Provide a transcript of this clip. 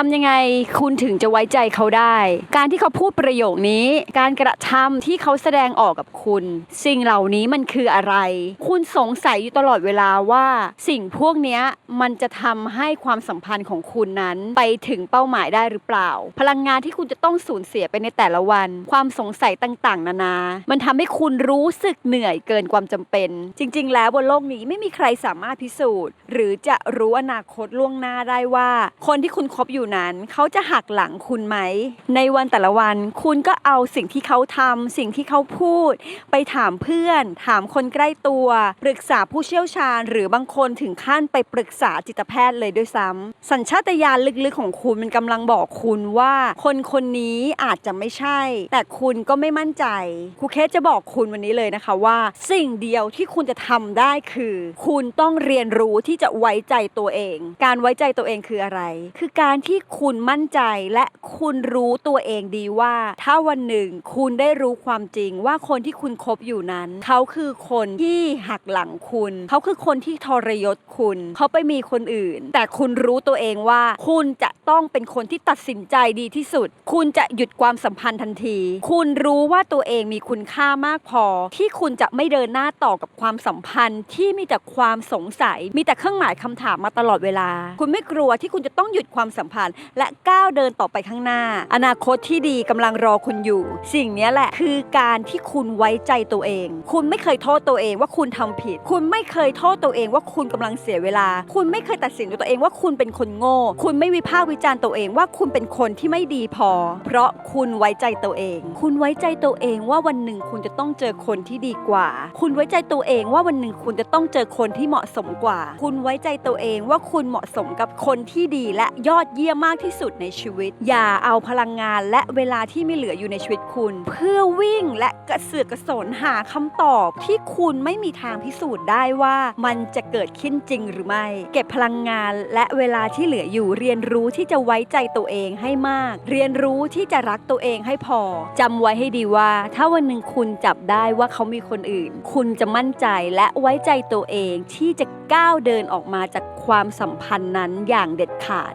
ทำยังไงคุณถึงจะไว้ใจเขาได้ การที่เขาพูดประโยคนี้ การกระทำที่เขาแสดงออกกับคุณ สิ่งเหล่านี้มันคืออะไร คุณสงสัยอยู่ตลอดเวลาว่า สิ่งพวกนี้มันจะทำให้ความสัมพันธ์ของคุณนั้นไปถึงเป้าหมายได้หรือเปล่า พลังงานที่คุณจะต้องสูญเสียไปในแต่ละวัน ความสงสัยต่างๆ นานา มันทำให้คุณรู้สึกเหนื่อยเกินความจำเป็น จริง ๆ แล้วบนโลกนี้ไม่มีใครสามารถพิสูจน์ หรือจะรู้อนาคตล่วงหน้าได้ว่า คนที่คุณคบอยู่นั้น เขาจะหักหลังคุณไหม ในวันแต่ละวัน คุณก็เอาสิ่งที่เขาทำสิ่งที่เขาพูด ไปถามเพื่อน ถามคนใกล้ตัว ปรึกษาผู้เชี่ยวชาญ หรือบางคนถึงขั้นไปปรึกษาจิตแพทย์เลยด้วยซ้ำสัญชาตญาณลึกๆของคุณมันกำลังบอกคุณว่า คนคนนี้อาจจะไม่ใช่ แต่คุณก็ไม่มั่นใจครูเคสจะบอกคุณวันนี้เลยนะคะว่า สิ่งเดียวที่คุณจะทำได้คือ คุณต้องเรียนรู้ที่จะไว้ใจตัวเอง การไว้ใจตัวเองคืออะไร คือการที่ที่คุณมั่นใจและคุณรู้ตัวเองดีว่า ถ้าวันหนึ่งคุณได้รู้ความจริงว่าคนที่คุณคบอยู่นั้น เขาคือคนที่หักหลังคุณ เขาคือคนที่ทรยศคุณ เขาไปมีคนอื่น แต่คุณรู้ตัวเองว่าคุณจะ ต้องเป็นคนที่ตัดสินใจดีที่สุด คุณจะหยุดความสัมพันธ์ทันที คุณรู้ว่าตัวเองมีคุณค่ามากพอ ที่คุณจะไม่เดินหน้าต่อกับความสัมพันธ์ที่มีแต่ความสงสัย มีแต่เครื่องหมายคำถามมาตลอดเวลา คุณไม่กลัวที่คุณจะต้องหยุดความสัมพันธ์ และก้าวเดินต่อไปข้างหน้า อนาคตที่ดีกำลังรอคุณอยู่ สิ่งนี้แหละคือการที่คุณไว้ใจตัวเอง คุณไม่เคยโทษตัวเองว่าคุณทำผิด คุณไม่เคยโทษตัวเองว่าคุณกำลังเสียเวลา คุณไม่เคยตัดสินตัวเองว่าคุณเป็นคนโง่ คุณไม่วิพากษ์วิจารณ์ตัวเองว่าคุณเป็นคนที่ไม่ดีพอ เพราะคุณไว้ใจตัวเอง คุณไว้ใจตัวเองว่าวันหนึ่งคุณจะต้องเจอคนที่ดีกว่า คุณไว้ใจตัวเองว่าวันหนึ่งคุณจะต้องเจอคนที่เหมาะสมกว่า คุณไว้ใจตัวเองว่าคุณเหมาะสมกับคนที่ดีและยอดเยี่ยมมากที่สุดในชีวิต อย่าเอาพลังงานและเวลาที่ไม่เหลืออยู่ในชีวิตคุณ เพื่อวิ่งและกระเสือกกระสนหาคำตอบที่คุณไม่มีทางพิสูจน์ได้ว่ามันจะเกิดขึ้นจริงหรือไม่ เก็บพลังงานและเวลาที่เหลืออยู่เรียนรู้ที่จะไว้ใจตัวเองให้มาก เรียนรู้ที่จะรักตัวเองให้พอจำไว้ให้ดีว่า ถ้าวันหนึ่งคุณจับได้ว่าเขามีคนอื่น คุณจะมั่นใจและไว้ใจตัวเองที่จะก้าวเดินออกมาจากความสัมพันธ์นั้นอย่างเด็ดขาด